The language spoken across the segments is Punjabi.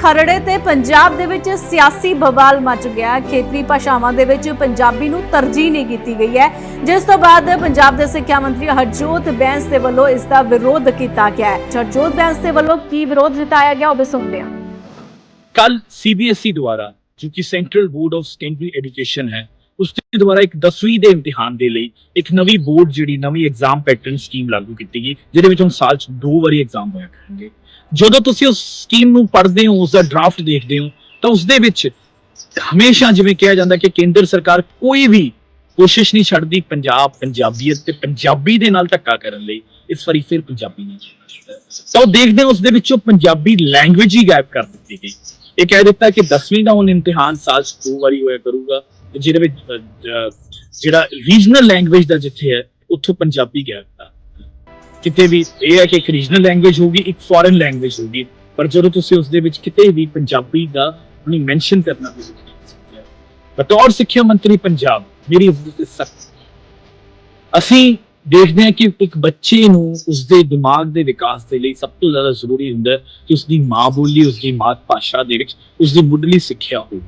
ਖਰੜੇ ਤੇ ਪੰਜਾਬ ਦੇ ਵਿੱਚ ਸਿਆਸੀ ਬਵਾਲ ਮਚ ਗਿਆ ਖੇਤਰੀ ਭਾਸ਼ਾਵਾਂ ਦੇ ਵਿੱਚ ਪੰਜਾਬੀ ਨੂੰ ਤਰਜੀਹ ਨਹੀਂ ਕੀਤੀ ਗਈ ਹੈ। ਜਿਸ ਤੋਂ ਬਾਅਦ ਪੰਜਾਬ ਦੇ ਸਿੱਖਿਆ ਮੰਤਰੀ ਹਰਜੋਤ ਬੈਂਸ ਦੇ ਵੱਲੋਂ ਇਸ ਦਾ ਵਿਰੋਧ ਕੀਤਾ ਗਿਆ ਹੈ। ਹਰਜੋਤ ਬੈਂਸ ਦੇ ਵੱਲੋਂ ਕੀ ਵਿਰੋਧ ਜਤਾਇਆ ਗਿਆ, ਉਹ ਵੀ ਸੁਣਦੇ ਹਾਂ। ਕੱਲ ਸੀਬੀਐਸਈ ਦੁਆਰਾ, ਜੋ ਕਿ central board of secondary education ਹੈ, ਉਸ ਦੇ ਦੁਆਰਾ ਇੱਕ 10ਵੀਂ ਦੇ ਇਮਤਿਹਾਨ ਦੇ ਲਈ ਇੱਕ ਨਵੀਂ ਬੋਰਡ, ਜਿਹੜੀ ਨਵੀਂ ਐਗਜ਼ਾਮ ਪੈਟਰਨ ਸਕੀਮ ਲਾਗੂ ਕੀਤੀ ਗਈ, ਜਿਹਦੇ ਵਿੱਚ ਹੁਣ ਸਾਲ 'ਚ ਦੋ ਵਾਰੀ ਐਗਜ਼ਾਮ ਹੋਇਆ ਕਰਨਗੇ। ਜਦੋਂ ਤੁਸੀਂ ਉਸ ਸਕੀਮ ਨੂੰ ਪੜ੍ਹਦੇ ਹੋ ਉਸ ਦਾ ਡਰਾਫਟ ਦੇਖਦੇ ਹੋ, ਤਾਂ ਉਸ ਦੇ ਵਿੱਚ ਹਮੇਸ਼ਾ ਜਿਵੇਂ ਕਿਹਾ ਜਾਂਦਾ ਕਿ ਕੇਂਦਰ ਸਰਕਾਰ ਕੋਈ ਵੀ ਕੋਸ਼ਿਸ਼ ਨਹੀਂ ਛੱਡਦੀ ਪੰਜਾਬ, ਪੰਜਾਬੀਅਤ ਤੇ ਪੰਜਾਬੀ ਦੇ ਨਾਲ ਧੱਕਾ ਕਰਨ ਲਈ। ਇਸ ਵਾਰੀ ਫਿਰ ਪੰਜਾਬੀ ਨਹੀਂ। ਤਾਂ ਉਹ ਦੇਖਦੇ ਹਾਂ ਉਸ ਦੇ ਵਿੱਚੋਂ ਪੰਜਾਬੀ ਲੈਂਗੁਏਜ ਹੀ ਗਾਇਬ ਕਰ ਦਿੱਤੀ ਗਈ। ਇਹ ਕਹਿ ਦਿੱਤਾ ਕਿ 10ਵੀਂ ਦਾ ਹੁਣ ਇਮਤਿਹਾਨ ਸਾਲ 'ਚ ਦੋ ਵਾਰੀ ਹੋਇਆ ਕਰੂਗਾ ਤੇ ਜਿਹਦੇ ਵਿੱਚ ਜਿਹੜਾ ਰੀਜਨਲ ਲੈਂਗੁਏਜ ਦਾ ਜਿੱਥੇ ਹੈ, ਉੱਥੋਂ ਪੰਜਾਬੀ ਗਾਇਬ ਹੈ ਕਿਤੇ ਵੀ, ਇਹ ਹੈ ਕਿ ਇੱਕ ਰੀਜਨਲ ਲੈਂਗੁਏਜ ਹੋਗੀ ਇੱਕ ਫੋਰਨ ਲੈਂਗੁਏਜ ਹੋਗੀ ਪਰ ਜਦੋਂ ਤੁਸੀਂ ਉਸ ਦੇ ਵਿੱਚ ਕਿਤੇ ਵੀ ਪੰਜਾਬੀ ਦਾ ਨਹੀਂ ਮੈਂਸ਼ਨ ਕਰਨਾ ਵੀ ਬਤੌਰ ਸਿੱਖਿਆ ਮੰਤਰੀ ਪੰਜਾਬ, ਮੇਰੀ ਇਸ ਸਖਤ ਅਸੀਂ ਦੇਖਦੇ ਹਾਂ ਕਿ ਇੱਕ ਬੱਚੇ ਨੂੰ ਉਸਦੇ ਦਿਮਾਗ ਦੇ ਵਿਕਾਸ ਦੇ ਲਈ ਸਭ ਤੋਂ ਜ਼ਿਆਦਾ ਜ਼ਰੂਰੀ ਹੁੰਦਾ ਕਿ ਉਸਦੀ ਮਾਂ ਬੋਲੀ, ਉਸਦੀ ਮਾਤ ਭਾਸ਼ਾ ਦੇ ਵਿੱਚ ਉਸਦੀ ਮੁੱਢਲੀ ਸਿੱਖਿਆ ਹੋਵੇ।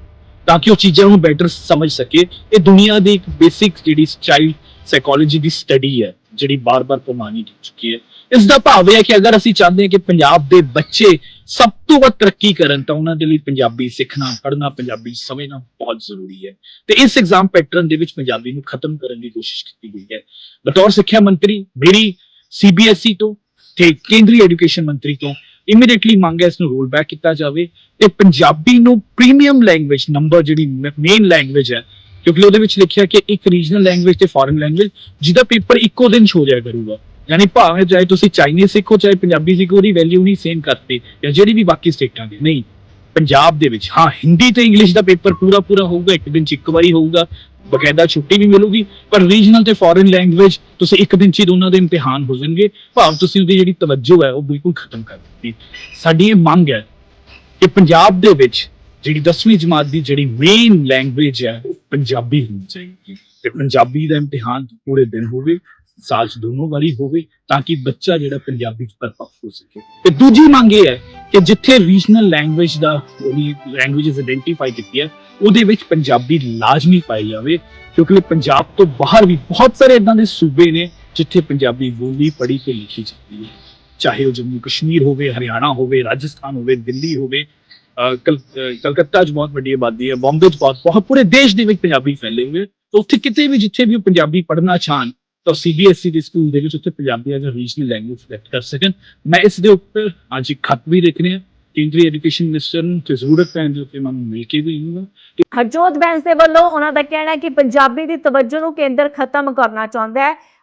ਤਾਂ ਕਿ ਉਹ ਚੀਜ਼ਾਂ ਨੂੰ ਬੈਟਰ ਸਮਝ ਸਕੇ। ਇਹ ਦੁਨੀਆ ਦੀ ਇੱਕ ਬੇਸਿਕ ਜਿਹੜੀ ਚਾਈਲਡ ਸਾਈਕੋਲੋਜੀ ਦੀ ਸਟੱਡੀ ਹੈ। ਜਿਹੜੀ ਬਾਰ-ਬਾਰ ਪ੍ਰਮਾਣਿਤ ਹੋ ਚੁੱਕੀ ਹੈ। ਇਸ ਦਾ ਭਾਵ ਇਹ ਹੈ ਕਿ ਅਗਰ ਅਸੀਂ ਚਾਹੁੰਦੇ ਹਾਂ ਕਿ ਪੰਜਾਬ ਦੇ ਬੱਚੇ ਸਭ ਤੋਂ ਵੱਧ ਤਰੱਕੀ ਕਰਨ, ਤਾਂ ਉਹਨਾਂ ਦੇ ਲਈ ਪੰਜਾਬੀ ਸਿੱਖਣਾ, ਪੜ੍ਹਨਾ, ਪੰਜਾਬੀ ਸਮਝਣਾ ਬਹੁਤ ਜ਼ਰੂਰੀ ਹੈ। ਤੇ ਇਸ ਐਗਜ਼ਾਮ ਪੈਟਰਨ ਦੇ ਵਿੱਚ ਪੰਜਾਬੀ ਨੂੰ ਖਤਮ ਕਰਨ ਦੀ ਕੋਸ਼ਿਸ਼ ਕੀਤੀ ਗਈ ਹੈ। ਬਤੌਰ ਸਿੱਖਿਆ ਮੰਤਰੀ ਮੇਰੀ ਸੀਬੀਐਸਈ ਤੋਂ ਤੇ ਕੇਂਦਰੀ ਐਜੂਕੇਸ਼ਨ ਮੰਤਰੀ ਤੋਂ ਇਮੀਡੀਏਟਲੀ ਮੰਗ ਹੈ ਇਸ ਨੂੰ ਰੋਲ ਬੈਕ ਕੀਤਾ ਜਾਵੇ ਤੇ ਪੰਜਾਬੀ ਨੂੰ ਪ੍ਰੀਮੀਅਮ ਲੈਂਗੁਏਜ ਨੰਬਰ ਜਿਹੜੀ ਮੇਨ ਲੈਂਗੁਏਜ ਹੈ ਕਿਉਂਕਿ ਉਹਦੇ ਵਿੱਚ ਲਿਖਿਆ ਕਿ ਇੱਕ ਰੀਜਨਲ ਲੈਂਗੁਏਜ ਤੇ ਫੋਰਨ ਲੈਂਗੁਏਜ ਜਿਹਦਾ ਪੇਪਰ ਇੱਕੋ ਦਿਨ 'ਚ ਹੋ ਜਾਇਆ ਕਰੂਗਾ। ਯਾਨੀ ਭਾਵੇਂ ਚਾਹੇ ਤੁਸੀਂ ਚਾਈਨੀਜ਼ ਸਿੱਖੋ, ਚਾਹੇ ਪੰਜਾਬੀ ਸਿੱਖੋ, ਉਹਦੀ ਵੈਲਿਊ ਨਹੀਂ ਸੇਮ ਕਰਤੇ ਜਾਂ ਜਿਹੜੀ ਵੀ ਬਾਕੀ ਸਟੇਟਾਂ ਦੀ। ਨਹੀਂ, ਪੰਜਾਬ ਦੇ ਵਿੱਚ। ਹਾਂ, ਹਿੰਦੀ ਤੇ ਇੰਗਲਿਸ਼ ਦਾ ਪੇਪਰ ਪੂਰਾ ਪੂਰਾ ਹੋਊਗਾ, ਇੱਕ ਦਿਨ ਚ ਇੱਕ ਵਾਰੀ ਹੋਊਗਾ, ਬਕਾਇਦਾ ਛੁੱਟੀ ਵੀ ਮਿਲੂਗੀ, ਪਰ ਰੀਜਨਲ ਤੇ ਫੋਰਨ ਲੈਂਗੁਏਜ ਤੁਸੀਂ ਇੱਕ ਦਿਨ ਚ ਹੀ ਦੋਨਾਂ ਦੇ ਇਮਤਿਹਾਨ ਹੋ ਜਾਣਗੇ। ਭਾਵ ਤੁਸੀਂ ਉਹਦੀ ਜਿਹੜੀ ਤਵੱਜੋ ਹੈ, ਉਹ ਬਿਲਕੁਲ ਖਤਮ ਕਰ ਦਿੱਤੀ। ਸਾਡੀ ਇਹ ਮੰਗ ਹੈ ਕਿ ਪੰਜਾਬ ਦੇ ਵਿੱਚ ਜਿਹੜੀ 10ਵੀਂ ਜਮਾਤ ਦੀ ਜਿਹੜੀ ਮੇਨ ਲੈਂਗੁਏਜ ਹੈ ਪੰਜਾਬੀ ਹੋਣੀ ਚਾਹੀਦੀ ਤੇ ਪੰਜਾਬੀ ਦਾ ਇਮਤਿਹਾਨ ਪੂਰੇ ਦਿਨ ਹੋਵੇ, ਸਾਲ ਚ ਦੋਨੋਂ ਵਾਰੀ ਹੋਵੇ, ਤਾਂ ਕਿ ਬੱਚਾ ਜਿਹੜਾ ਪੰਜਾਬੀ ਚ ਪਰਫੈਕਟ ਹੋ ਸਕੇ। ਤੇ ਦੂਜੀ ਮੰਗ ਇਹ ਹੈ ਕਿ ਜਿੱਥੇ ਰੀਜਨਲ ਲੈਂਗੁਏਜ ਦਾ ਉਹਦੀ ਲੈਂਗੁਏਜਸ ਆਇਡੈਂਟੀਫਾਈ ਕੀਤੀ ਹੈ, ਉਹਦੇ ਵਿੱਚ ਪੰਜਾਬੀ ਲਾਜ਼ਮੀ ਪਾਈ ਜਾਵੇ, ਕਿਉਂਕਿ ਪੰਜਾਬ ਤੋਂ ਬਾਹਰ ਵੀ ਬਹੁਤ ਸਾਰੇ ਇਦਾਂ ਦੇ ਸੂਬੇ ਨੇ ਜਿੱਥੇ ਪੰਜਾਬੀ ਬੋਲੀ, ਪੜ੍ਹੀ ਤੇ ਲਿਖੀ ਜਾਂਦੀ ਹੈ। ਚਾਹੇ ਉਹ ਜੰਮੂ ਕਸ਼ਮੀਰ ਹੋਵੇ, ਹਰਿਆਣਾ ਹੋਵੇ, ਰਾਜਸਥਾਨ ਹੋਵੇ, ਦਿੱਲੀ ਹੋਵੇ ਕਲਕੱਤਾ 'ਚ ਬਹੁਤ ਵੱਡੀ ਆਬਾਦੀ ਹੈ, ਬੰਬੇ 'ਚ ਬਹੁਤ ਬਹੁਤ, ਪੂਰੇ ਦੇਸ਼ ਦੇ ਵਿੱਚ ਪੰਜਾਬੀ ਫੈਲੇ ਹੋਏ ਤਾਂ ਉੱਥੇ ਕਿਤੇ ਵੀ ਜਿੱਥੇ ਵੀ ਪੰਜਾਬੀ ਪੜ੍ਹਨਾ ਚਾਹਣ, ਤਾਂ ਸੀਬੀਐਸਈ ਦੇ ਸਕੂਲ ਦੇ ਵਿੱਚ ਉੱਥੇ Punjabi as a regional language select ਕਰ ਸਕਣ। ਮੈਂ ਇਸ ਦੇ ਉੱਪਰ ਅੱਜ ਇੱਕ ਖੱਤ ਵੀ ਲਿਖ ਰਿਹਾ। ਕੇਂਦਰੀ ਐਜੂਕੇਸ਼ਨ ਮਿਨਿਸਟਰ ਨੂੰ ਤੇ ਜ਼ਰੂਰਤ ਪੈਣ ਦੇ ਉੱਤੇ ਮੈਂ ਮਿਲ ਕੇ ਵੀ ਆਊਂਗਾ। ਹਰਜੋਤ ਬੈਂਸ ਦੇ ਵੱਲੋਂ ਉਹਨਾਂ ਦਾ ਕਹਿਣਾ ਹੈ ਕਿ ਪੰਜਾਬੀ ਦੀ ਤਵੱਜੋ ਨੂੰ ਕੇਂਦਰ ਖਤਮ ਕਰਨਾ ਚਾਹੁੰਦਾ ਹੈ।